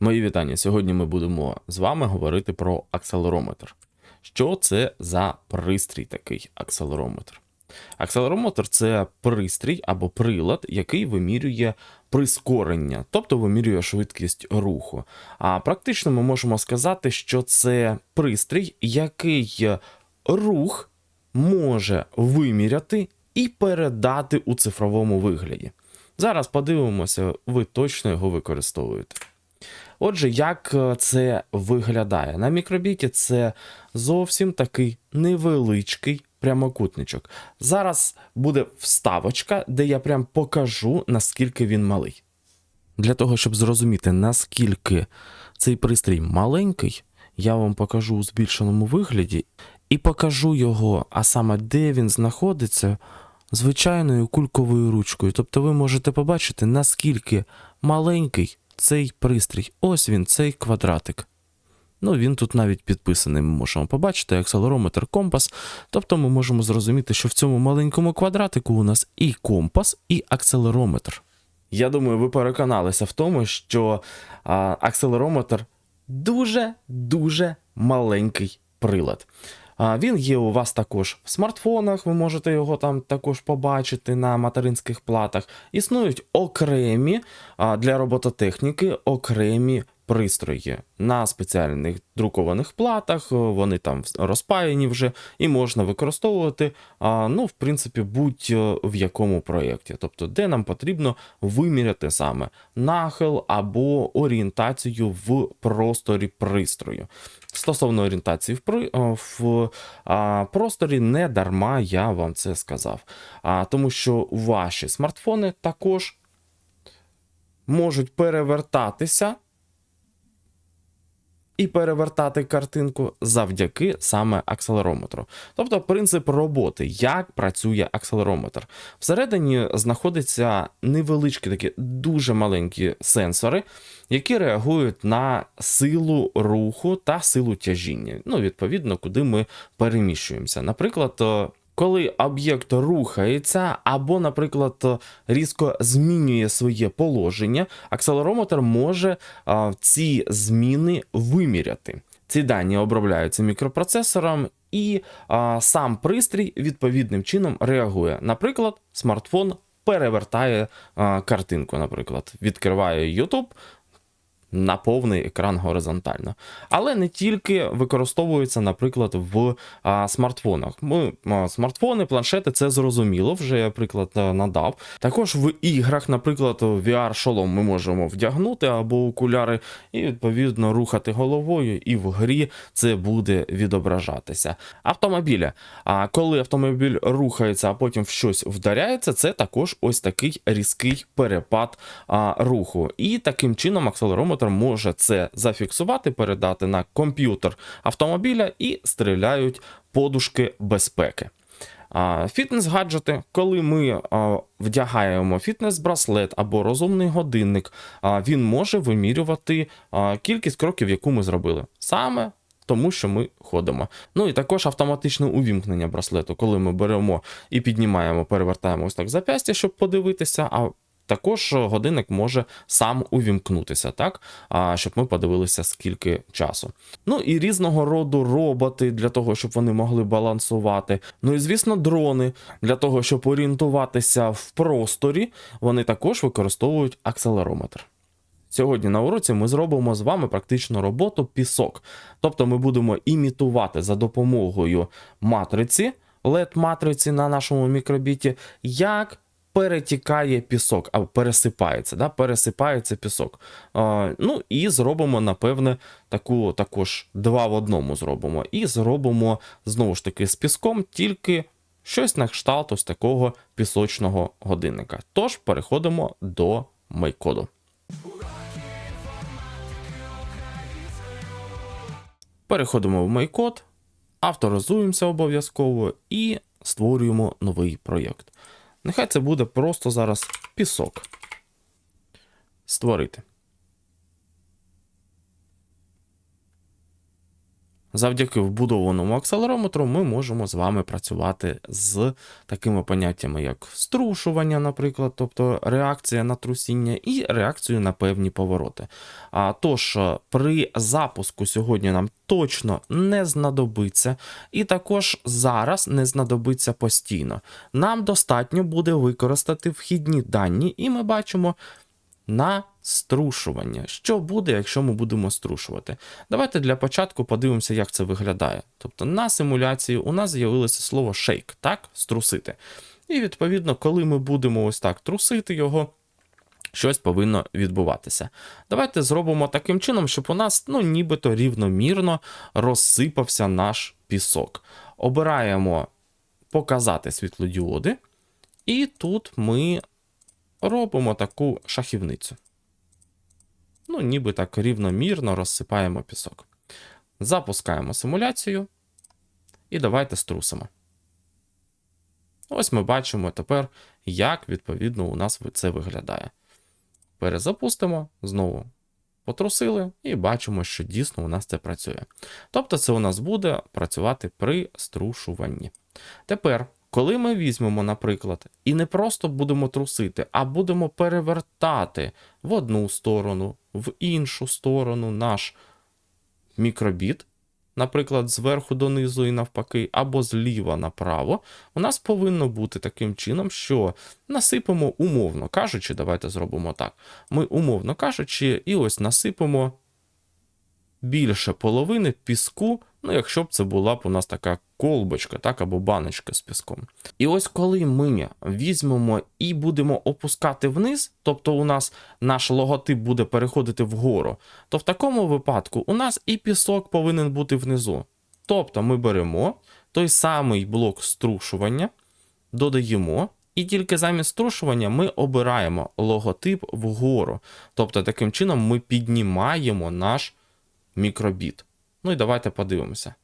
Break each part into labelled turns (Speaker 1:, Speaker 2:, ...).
Speaker 1: Мої вітання. Сьогодні ми будемо з вами говорити про акселерометр. Що це за пристрій такий акселерометр? Акселерометр це пристрій або прилад, який вимірює прискорення, тобто вимірює швидкість руху. А практично ми можемо сказати, що це пристрій, який рух може виміряти і передати у цифровому вигляді. Зараз подивимося, ви точно його використовуєте. Отже, як е, це виглядає? На мікробіті це зовсім такий невеличкий прямокутничок. Зараз буде вставочка, де я прям покажу, наскільки він малий. Для того, щоб зрозуміти, наскільки цей пристрій маленький, я вам покажу у збільшеному вигляді і покажу його, а саме де він знаходиться, звичайною кульковою ручкою. Тобто ви можете побачити, наскільки маленький цей пристрій. Ось він, цей квадратик. Ну, він тут навіть підписаний, ми можемо побачити, акселерометр, компас. Тобто ми можемо зрозуміти, що в цьому маленькому квадратику у нас і компас, і акселерометр. Я думаю, ви переконалися в тому, що а, акселерометр дуже-дуже маленький прилад. Він є у вас також в смартфонах, ви можете його там також побачити на материнських платах. Існують окремі для робототехніки окремі пристрої на спеціальних друкованих платах. Вони там розпаяні вже і можна використовувати, ну, в принципі, будь-в якому проєкті. Тобто, де нам потрібно виміряти саме нахил або орієнтацію в просторі пристрою. Стосовно орієнтації в просторі, не дарма я вам це сказав. А, Тому що ваші смартфони також можуть перевертатися і перевертати картинку завдяки саме акселерометру. Тобто принцип роботи, як працює акселерометр. Всередині знаходяться невеличкі такі дуже маленькі сенсори, які реагують на силу руху та силу тяжіння. Ну, відповідно, куди ми переміщуємося. Наприклад, коли об'єкт рухається, або, наприклад, різко змінює своє положення, акселерометр може ці зміни виміряти. Ці дані обробляються мікропроцесором, і а, сам пристрій відповідним чином реагує. Наприклад, смартфон перевертає а, картинку, наприклад, відкриває YouTube, на повний екран горизонтально. Але не тільки використовується, наприклад, в а, смартфонах. Ми а, смартфони, планшети це зрозуміло, вже я приклад надав. Також в іграх, наприклад, VR-шолом ми можемо вдягнути або окуляри, і відповідно рухати головою, і в грі це буде відображатися. Автомобіля. А коли автомобіль рухається, а потім в щось вдаряється, це також ось такий різкий перепад а, руху. І таким чином акселерометр комп'ютер може це зафіксувати, передати на комп'ютер автомобіля і стріляють подушки безпеки. Фітнес-гаджети, коли ми вдягаємо фітнес-браслет або розумний годинник, він може вимірювати кількість кроків, яку ми зробили. Саме тому, що ми ходимо. Ну і також автоматичне увімкнення браслету, коли ми беремо і піднімаємо, перевертаємо ось так зап'ястя, щоб подивитися. Також годинник може сам увімкнутися, так? А щоб ми подивилися, скільки часу. Ну і різного роду роботи для того, щоб вони могли балансувати. Ну і звісно, дрони для того, щоб орієнтуватися в просторі, вони також використовують акселерометр. Сьогодні на уроці ми зробимо з вами практичну роботу пісок. Тобто ми будемо імітувати за допомогою матриці, LED-матриці на нашому мікробіті, як перетікає пісок, або пересипається, да, пересипається пісок. А, Ну і зробимо, напевне, таку також два в одному зробимо. І зробимо знову ж таки з піском, тільки щось на кшталт ось такого пісочного годинника. Тож переходимо до майкоду. Переходимо в майкод, авторизуємося обов'язково і створюємо новий проєкт. Нехай це буде просто зараз пісок. Створити. Завдяки вбудованому акселерометру ми можемо з вами працювати з такими поняттями, як струшування, наприклад, тобто реакція на трусіння, і реакцію на певні повороти. А тож, е, при запуску сьогодні нам точно не знадобиться, і також зараз не знадобиться постійно. Нам достатньо буде використати вхідні дані, і ми бачимо на струшування. Що буде, якщо ми будемо струшувати? Давайте для початку подивимося, як це виглядає. Тобто на симуляції у нас з'явилося слово shake, так? Струсити. І відповідно, коли ми будемо ось так трусити його. Щось повинно відбуватися. Давайте зробимо таким чином, щоб у нас ну, нібито рівномірно розсипався наш пісок. Обираємо показати світлодіоди, і тут ми робимо таку шахівницю. Ну, ніби так рівномірно розсипаємо пісок. Запускаємо симуляцію. І давайте струсимо. Ось ми бачимо тепер, як відповідно у нас це виглядає. Перезапустимо, знову потрусили, і бачимо, що дійсно у нас це працює. Тобто, це у нас буде працювати при струшуванні. Тепер, коли ми візьмемо, наприклад, і не просто будемо трусити, а будемо перевертати в одну сторону, в іншу сторону наш мікробіт, наприклад, зверху донизу і навпаки, або зліва направо, у нас повинно бути таким чином, що насипемо умовно кажучи, давайте зробимо так. Ми, умовно кажучи, і ось насипемо більше половини піску, ну, якщо б це була б у нас така колбочка, так, або баночка з піском. І ось коли ми візьмемо і будемо опускати вниз, тобто у нас наш логотип буде переходити вгору, то в такому випадку у нас і пісок повинен бути внизу. Тобто ми беремо той самий блок струшування, додаємо. І тільки замість струшування ми обираємо логотип вгору. Тобто, таким чином ми піднімаємо наш мікробіт. Ну і давайте подивимося.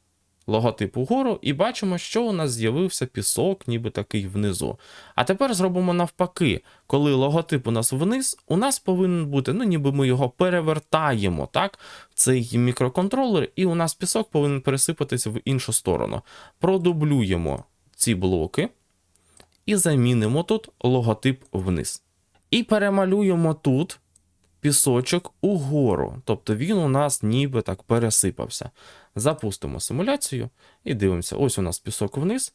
Speaker 1: Логотип угору, і бачимо, що у нас з'явився пісок, ніби такий внизу. А тепер зробимо навпаки, коли логотип у нас вниз, у нас повинен бути, ну ніби ми його перевертаємо, так, цей мікроконтролер, і у нас пісок повинен пересипатися в іншу сторону. Продублюємо ці блоки і замінимо тут логотип вниз. І перемалюємо тут пісочок угору. Тобто він у нас ніби так пересипався. Запустимо симуляцію і дивимося: ось у нас пісок вниз.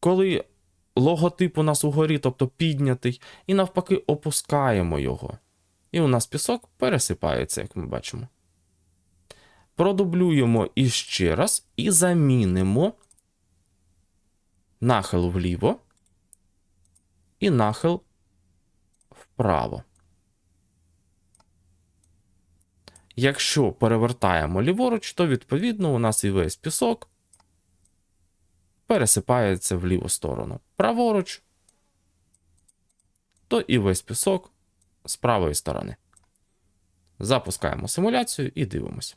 Speaker 1: Коли логотип у нас угорі, тобто піднятий, і навпаки опускаємо його. І у нас пісок пересипається, як ми бачимо. Продублюємо іще раз і замінимо нахил вліво і нахил вправо. Якщо перевертаємо ліворуч, то відповідно у нас і весь пісок пересипається в ліву сторону. Праворуч, то і весь пісок з правої сторони. Запускаємо симуляцію і дивимося.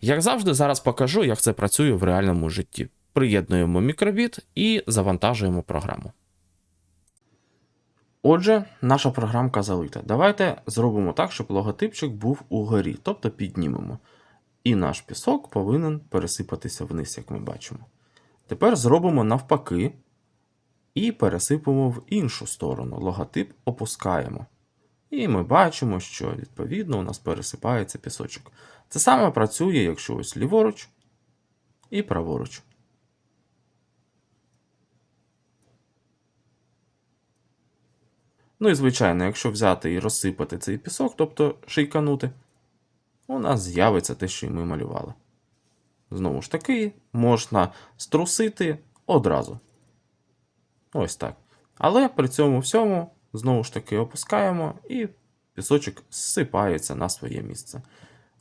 Speaker 1: Як завжди, зараз покажу, як це працює в реальному житті. Приєднуємо мікробіт і завантажуємо програму. Отже, наша програмка залита. Давайте зробимо так, щоб логотипчик був угорі, тобто піднімемо. І наш пісок повинен пересипатися вниз, як ми бачимо. Тепер зробимо навпаки і пересипемо в іншу сторону. Логотип опускаємо. І ми бачимо, що відповідно у нас пересипається пісочок. Це саме працює, якщо ось ліворуч і праворуч. Ну і звичайно, якщо взяти і розсипати цей пісок, тобто шийканути, у нас з'явиться те, що і ми малювали. Знову ж таки, можна струсити одразу. Ось так. Але при цьому всьому, знову ж таки, опускаємо і пісочок зсипається на своє місце.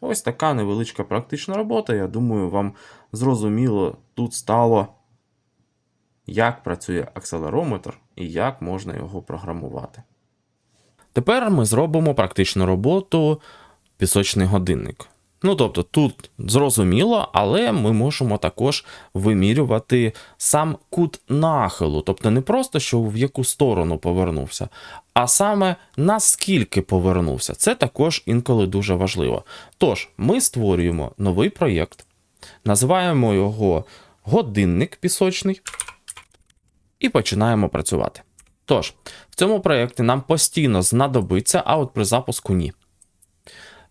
Speaker 1: Ось така невеличка практична робота. Я думаю, вам зрозуміло тут стало, як працює акселерометр і як можна його програмувати. Тепер ми зробимо практичну роботу пісочний годинник. Ну, тобто, тут зрозуміло, але ми можемо також вимірювати сам кут нахилу. Тобто не просто, що в яку сторону повернувся, а саме наскільки повернувся. Це також інколи дуже важливо. Тож, ми створюємо новий проєкт, називаємо його годинник пісочний і починаємо працювати. Тож, в цьому проєкті нам постійно знадобиться, а от при запуску ні.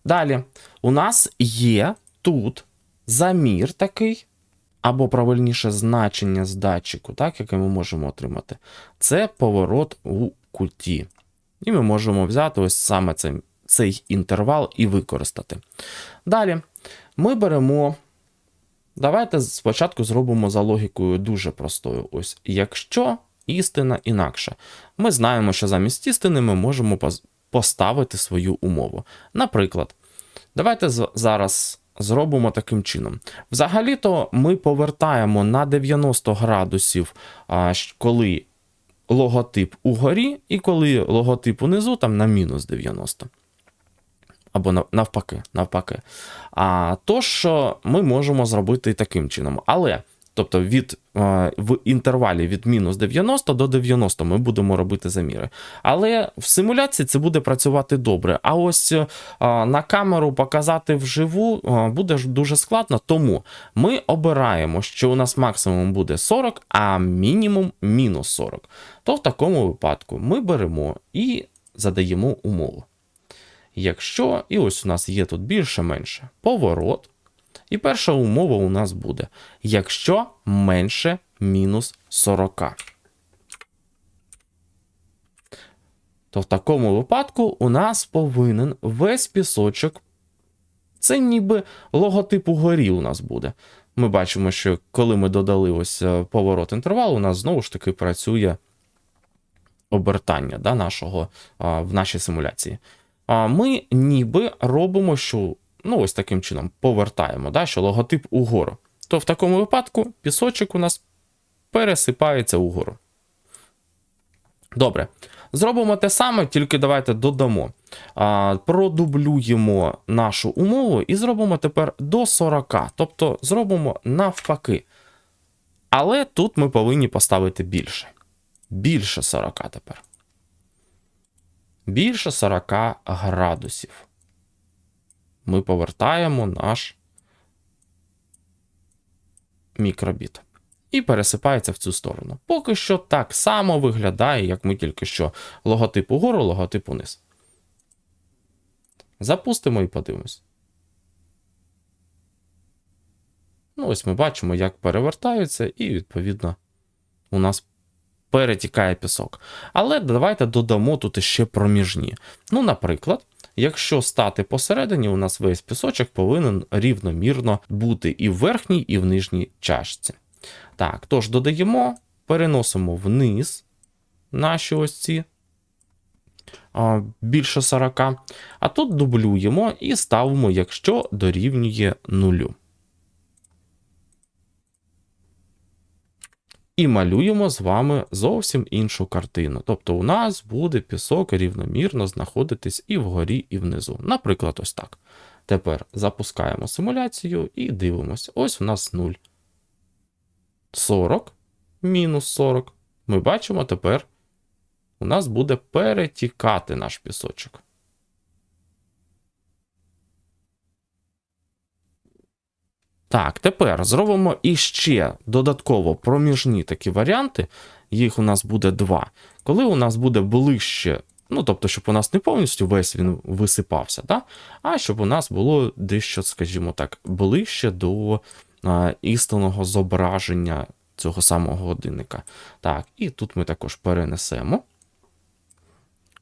Speaker 1: Далі, у нас є тут замір такий, або правильніше значення з датчику, так, яке ми можемо отримати. Це поворот у куті. І ми можемо взяти ось саме цей, цей інтервал і використати. Далі ми беремо. Давайте спочатку зробимо за логікою дуже простою. Ось, якщо істина інакша, ми знаємо, що замість істини ми можемо поставити свою умову. Наприклад, давайте зараз зробимо таким чином. Взагалі-то ми повертаємо на 90 градусів, коли логотип угорі, і коли логотип унизу, там на мінус 90. Або навпаки. навпаки. А тож ми можемо зробити таким чином. Але Тобто від е, в інтервалі від мінус 90 до 90 ми будемо робити заміри. Але в симуляції це буде працювати добре. А ось е, на камеру показати вживу е, буде дуже складно, тому ми обираємо, що у нас максимум буде 40, а мінімум мінус 40. То в такому випадку ми беремо і задаємо умову. Якщо, і ось у нас є тут більше-менше поворот. І перша умова у нас буде, якщо менше мінус 40. То в такому випадку у нас повинен весь пісочок. Це ніби логотип угорі у нас буде. Ми бачимо, що коли ми додали ось е, поворот інтервалу, у нас знову ж таки працює обертання да, нашого а, в нашій симуляції. А Ми ніби робимо, що ну ось таким чином повертаємо, да, що логотип угору, то в такому випадку пісочок у нас пересипається угору. Добре. Зробимо те саме, тільки давайте додамо. А, Продублюємо нашу умову і зробимо тепер до 40. Тобто зробимо навпаки. Але тут ми повинні поставити більше. Більше 40 тепер. Більше 40 градусів ми повертаємо наш мікробіт. І пересипається в цю сторону. Поки що так само виглядає, як ми тільки що логотип угору, логотип униз. Запустимо і подивимось. Ну, ось ми бачимо, як перевертаються, і, відповідно, у нас перетікає пісок. Але давайте додамо тут ще проміжні. Ну, наприклад, Якщо стати посередині, у нас весь пісочок повинен рівномірно бути і в верхній, і в нижній чашці. Так, тож додаємо, переносимо вниз наші ось ці більше 40. А тут дублюємо і ставимо, якщо дорівнює нулю. І малюємо з вами зовсім іншу картину. Тобто у нас буде пісок рівномірно знаходитись і вгорі, і внизу. Наприклад, ось так. Тепер запускаємо симуляцію і дивимося. Ось у нас 0. 40 мінус 40. Ми бачимо тепер у нас буде перетікати наш пісочок. Так, тепер зробимо іще додатково проміжні такі варіанти. Їх у нас буде два. Коли у нас буде ближче, ну тобто, щоб у нас не повністю весь він висипався, да? а щоб у нас було дещо, скажімо так, ближче до а, істинного зображення цього самого годинника. Так, і тут ми також перенесемо.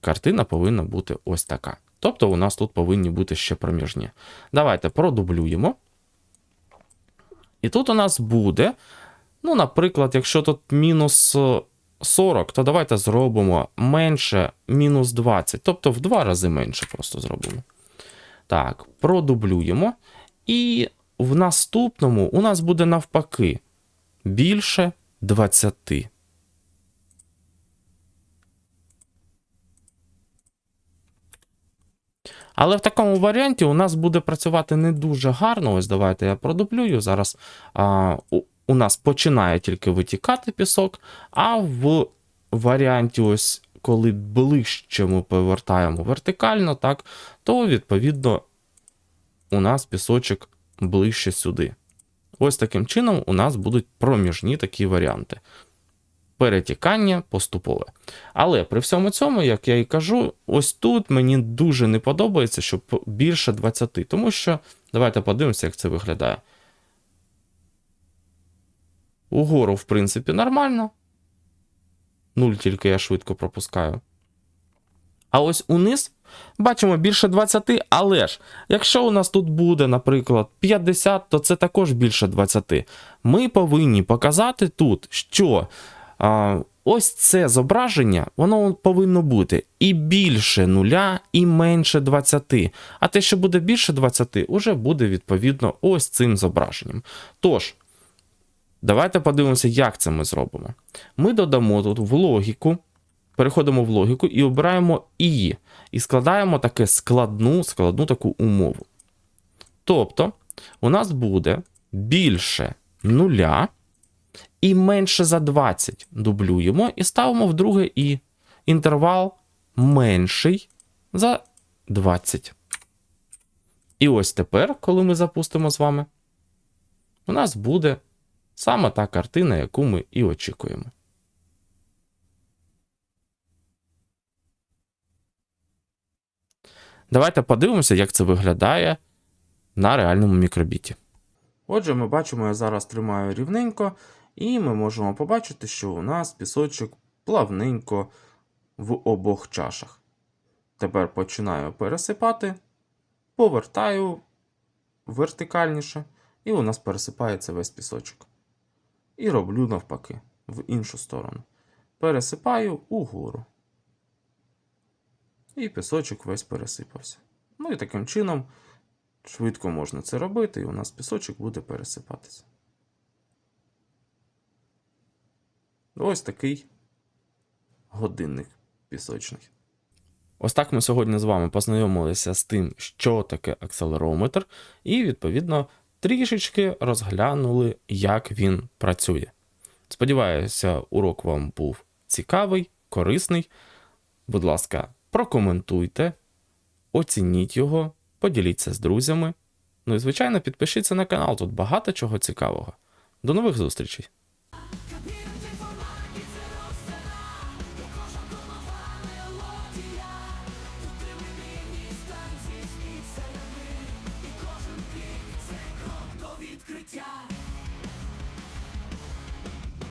Speaker 1: Картина повинна бути ось така. Тобто, у нас тут повинні бути ще проміжні. Давайте продублюємо. І тут у нас буде, ну, наприклад, якщо тут мінус 40, то давайте зробимо менше мінус 20, тобто в два рази менше просто зробимо. Так, продублюємо. І в наступному у нас буде навпаки більше 20. Але в такому варіанті у нас буде працювати не дуже гарно. Ось давайте я продублюю. Зараз а, у, у нас починає тільки витікати пісок, а в варіанті, ось коли ближче ми повертаємо вертикально, так, то відповідно у нас пісочок ближче сюди. Ось таким чином у нас будуть проміжні такі варіанти. Перетікання поступове. Але при всьому цьому, як я і кажу, ось тут мені дуже не подобається, що більше 20. Тому що давайте подивимося, як це виглядає. Угору, в принципі, нормально. Нуль тільки я швидко пропускаю. А ось униз бачимо більше 20, але ж, якщо у нас тут буде, наприклад, 50, то це також більше 20. Ми повинні показати тут, що ось це зображення, воно повинно бути і більше нуля, і менше 20. А те, що буде більше 20, уже буде відповідно ось цим зображенням. Тож, давайте подивимося, як це ми зробимо. Ми додамо тут в логіку, переходимо в логіку і обираємо і. І складаємо таке складну, складну таку умову. Тобто, у нас буде більше нуля і менше за 20 дублюємо і ставимо в друге і. Інтервал менший за 20. І ось тепер, коли ми запустимо з вами, у нас буде саме та картина, яку ми і очікуємо. Давайте подивимося, як це виглядає на реальному мікробіті. Отже, ми бачимо, я зараз тримаю рівненько, і ми можемо побачити, що у нас пісочок плавненько в обох чашах. Тепер починаю пересипати, повертаю вертикальніше, і у нас пересипається весь пісочок. І роблю навпаки, в іншу сторону. Пересипаю угору. І пісочок весь пересипався. Ну і таким чином швидко можна це робити, і у нас пісочок буде пересипатися. Ось такий годинник пісочний. Ось так ми сьогодні з вами познайомилися з тим, що таке акселерометр, і, відповідно, трішечки розглянули, як він працює. Сподіваюся, урок вам був цікавий, корисний. Будь ласка, прокоментуйте, оцініть його, поділіться з друзями. Ну і, звичайно, підпишіться на канал, тут багато чого цікавого. До нових зустрічей!